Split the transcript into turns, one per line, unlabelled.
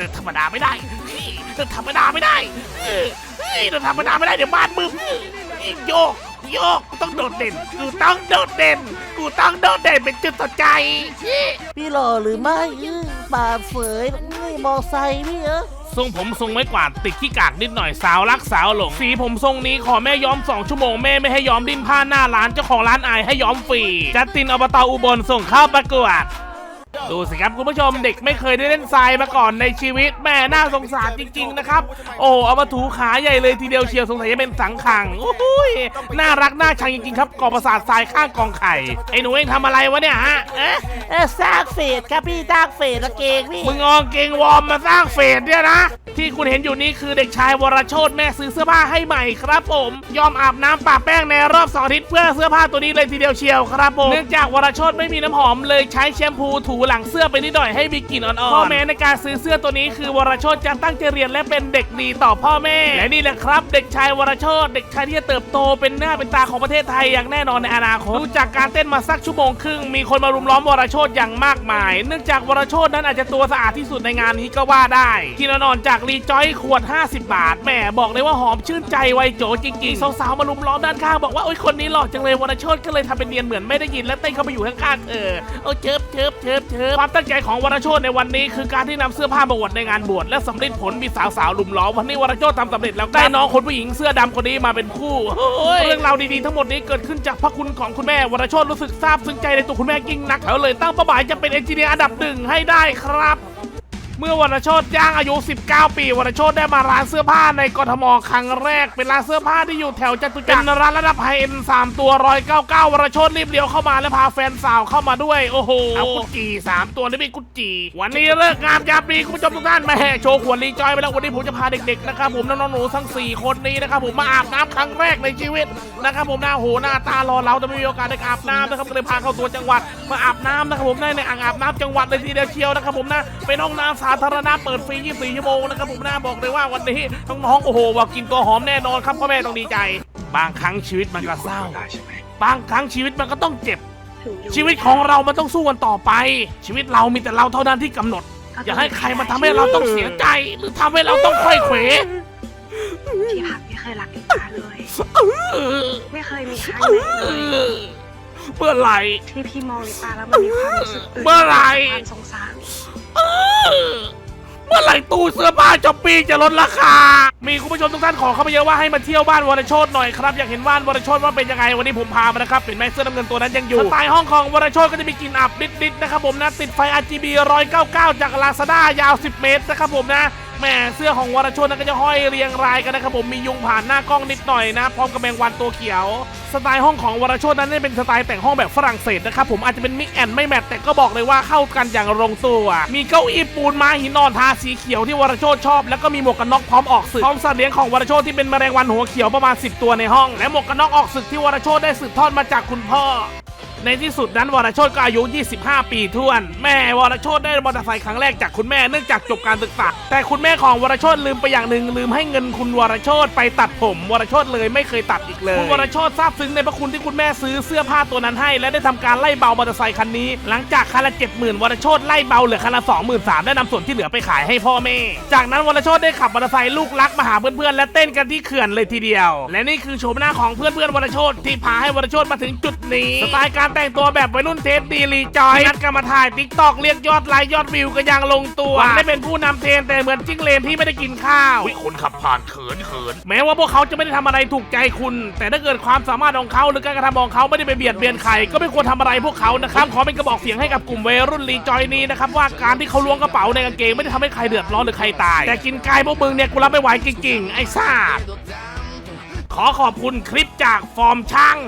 เดินธรรมดาไม่ได้เฮ้ยเดินธรรมดาไม่ได้เออเฮ้ยเดินธรรมดาไม่ได้เดี๋ยวบ้านบึ้มเฮ้ยโยกโยกกูต้องโดดเด่น กูต้องโดดเด่น กูต้องโดดเด่นเป็นจุดสนใจเฮ้ย
พี่หล่อหรือไม่เอ้ยปากเฝยเอ้ยมอไซค์พี่เออ
ทรงผมทรงไม้กวาดติดขี้กากนิดหน่อยสาวรักสาวหลง สีผมทรงนี้ขอแม่ย้อม2ชั่วโมงแม่ไม่ให้ย้อมดิ้นผ้าหน้าร้านเจ้าของร้านอายให้ย้อมฟรีจัดตินอบตอุบลส่งเข้าประกวด ดูสิครับคุณผู้ชมเด็กไม่เคยได้เล่นทรายมาก่อนในชีวิตแม่น่าสงสารจริง ๆ นะครับ โอ้เอามาถูขาใหญ่เลยทีเดียวเชียวสงสัยจะเป็นสังขังโอ้ยน่ารักน่าชังจริงๆครับกอประสาททรายข้างกองไข่ไอ้หนูเองทำอะไรวะเนี่ยฮะเอ๊ะ
เอ้ยสร้างเฟสครับพี่สร้างเฟสละเกงพี่
มึงเอากางเกงวอร์มมาสร้างเฟสเนี่ยนะ ที่คุณเห็นอยู่นี้คือเด็กชายวรโชตแม่ซื้อเสื้อผ้าให้ใหม่ครับผม ยอมอาบน้ำปะแป้งในรอบสองอาทิตย์เพื่อเสื้อผ้าตัวนี้เลยทีเดียวเชียวครับผมเนื่องจากวรโชตไม่มีน้ำหอมเลยใช้แชมพูถูหลังเสื้อไปนิดหน่อยให้มีกลิ่นอ่อนๆ พ่อแม่ในการซื้อเสื้อตัวนี้คือวรโชตจะตั้งใจเรียนและเป็นเด็กดีต่อพ่อแม่ และนี่แหละครับ เด็กชายวรโชตเด็กชายที่จะเติบโตเป็นหน้าเป็นตาของประเทศไทยอย่างแน่นอนในอนาคตดูจากการเต้นมาสักชั่วโมงครึ่งมีคนมารุมล้อมวรโชตอย่างมากมาย เนื่องจากวรโชตนั้นอาจจะตัวสะอาดที่สุดในงานนี้ก็ว่าได้ที่นอนจากรีจอยขวด 50 บาทแหมบอกเลยว่าหอมชื่นใจวัยโจจริงๆสาวๆมารุมล้อมด้านข้างบอกว่าโอ้ยคนนี้หล่อจังเลยวรโชตก็เลยทำเป็นเนียนเหมือนไม่ได้ยินและเต้นเข้าไปอยู่ข้างๆเธอโอ้เชิบเชิบเชิบเชิบความตั้งใจของวรโชตในวันนี้คือการที่นำเสื้อผ้ามาอวดในงานบวชและสำเร็จผลมีสาวๆลุมล้อมวันนี้วรโชตทำสำเร็จแล้วได้น้องคนผู้หญิงเสื้อดำคนนี้มาเป็นคู่โอ้ยเรื่องราวดีๆทั้งหมดนี้เกิดขึ้นจากพระคุณของคุณแม่วรโชตรู้สึกซาบซึ้งใจในตัวคุณแม่ยิ่งนักเขาเลยตั้งเป้าหมายจะเป็นเอนจิเนียร์อันดับหนึ่งให้ได้ครับ เมื่อวรรณโชตย่างอายุ 19 ปีวรรณโชตได้มาร้านเสื้อผ้าในกทมครั้งแรก เป็นร้านเสื้อผ้าที่อยู่แถวจตุจักรเป็นร้านระดับไฮเอ็นสามตัวร้อยเก้าเก้าวรรณโชตรีบเลี้ยวเข้ามาและพาแฟนสาวเข้ามาด้วยโอ้โหเอากุจจีสามตัวนี่เป็นกุจจีวันนี้เลิกงามยามดีคุณผู้ชมทุกท่านมาแห่โชว์ขวดรีจอยไปแล้ววันนี้ผมจะพาเด็กๆนะครับผมน้องๆหนูทั้ง 4 คนนี้นะครับผมมาอาบน้ำครั้งแรกในชีวิตนะครับผมหน้าโหหน้าตารอเราจะไม่มีโอกาสได้อาบน้ำนะครับก็เลยพาเข้าตัวจังหวัดมาอาบน้ำนะครับผมได้ในอ่างอาบน้ำจังหวัดเลยทีเดียวเชียวนะครับผมนะเป็นห้องน้ำสาธารณะเปิดฟรี 24 ชั่วโมงนะครับผมนะบอกเลยว่าวันนี้น้องๆโอ้โหว่ากินตัวหอมแน่นอนครับพ่อแม่ต้องดีใจ บางครั้งชีวิตมันก็เศร้า บางครั้งชีวิตมันก็ต้องเจ็บ ชีวิตของเรามันต้องสู้กันต่อไป ชีวิตเรามีแต่เราเท่านั้นที่กำหนด อย่าให้ใครมาทำให้เราต้องเสียใจ หรือทำให้เราต้องค่อยเขว
ที่พักไม่เคยรักลิตาเลย
เออ
ไม่เคยมีครั้งไหน
เอ
เลย
อเมื่อไหร่
ที่พี่มองลิตาแล้วมันมีความรู้สึกตื่น
เมื่อไหร่
ความสงสาร
เออเมื่อไหร่ตู้เสื้อผ้าช้อปปี้จะลดราคา มีคุณผู้ชมทุกท่านขอเข้ามาเยอะว่าให้มาเที่ยวบ้านวรโชตหน่อยครับอยากเห็นบ้านวรโชตว่าเป็นยังไงวันนี้ผมพามานะครับเห็นไหมเสื้อน้ำเงินตัวนั้นยังอยู่สไตล์ห้องของวรโชตก็จะมีกลิ่นอับนิดๆนะครับผมนะติดไฟ RGB 199 จากลาซาด้ายาว 10 เมตรนะครับผมนะ แม่เสื้อของวรชตนั้นก็จะห้อยเรียงรายกันนะครับผมมียุงผ่านหน้ากล้องนิดหน่อยนะ พร้อมกับแมงวันตัวเขียว สไตล์ห้องของวรชตนั้นเป็นสไตล์แต่งห้องแบบฝรั่งเศสนะครับผมอาจจะเป็นมิกแอนไม่แมทแต่ก็บอกเลยว่าเข้ากันอย่างลงตัวมีเก้าอี้ปูนไม้หินนอนทาสีเขียวที่วรชตชอบ แล้วก็มีหมวกกันน็อกพร้อมออกศึกพร้อมสัตว์เลี้ยงของวรชตที่เป็นแมลงวันหัวเขียวประมาณ 10 ตัวในห้อง และหมวกกันน็อกออกศึกที่วรชตได้สืบทอดมาจากคุณพ่อ ในที่สุดนั้นวรชตก็อายุ 25 ปีท้วน แม่วรชตได้มอเตอร์ไซค์ครั้งแรกจากคุณแม่เนื่องจากจบการศึกษาแต่คุณแม่ของวรชตลืมไปอย่างหนึ่งลืมให้เงินคุณวรชตไปตัดผม วรชตเลยไม่เคยตัดอีกเลยคุณวรโชตซาบซึ้งในพระคุณที่คุณแม่ซื้อเสื้อผ้าตัวนั้นให้ และได้ทำการไล่เบามอเตอร์ไซค์คันนี้ หลังจากคันละเจ็ดหมื่นวรชตไล่เบาเหลือคันละสองหมื่นสามได้นำส่วนที่เหลือไปขายให้พ่อแม่ จากนั้นวรชตได้ขับมอเตอร์ไซค์ลูกรักมาหาเพื่อนๆและเต้นกันที่เขื่อนเลยทีเดียว และนี่คือโฉมหน้าของเพื่อนๆวรชตที่พาให้วรชตมาถึงจุดนี้สไตล์การแต่งตัวแบบวัยรุ่นเทสดีรีจอยนัดกันมาถ่ายติ๊กตอกเรียกยอดไลค์ยอดวิวก็ยังลงตัวหวังได้เป็นผู้นำเทรนแต่เหมือนจิ้งเลนที่ไม่ได้กินข้าว
วิคนขับผ่านเขินเขิน
แม้ว่าพวกเขาจะไม่ได้ทำอะไรถูกใจคุณ แต่ถ้าเกิดความสามารถของเขาหรือการกระทำของเขาไม่ได้ไปเบียดเบียนใครก็ไม่ควรทำอะไรพวกเขานะครับขอเป็นกระบอกเสียงให้กับกลุ่มวัยรุ่นรีจอยนี้นะครับว่าการที่เขาล้วงกระเป๋าในกางเกงไม่ได้ทำให้ใครเดือดร้อนหรือใครตาย แต่กินกายพวกมึงเนี่ยกูรับไม่ไหวจริงๆไอ้ซ่าขอขอบคุณคลิปจากฟอร์มช่าง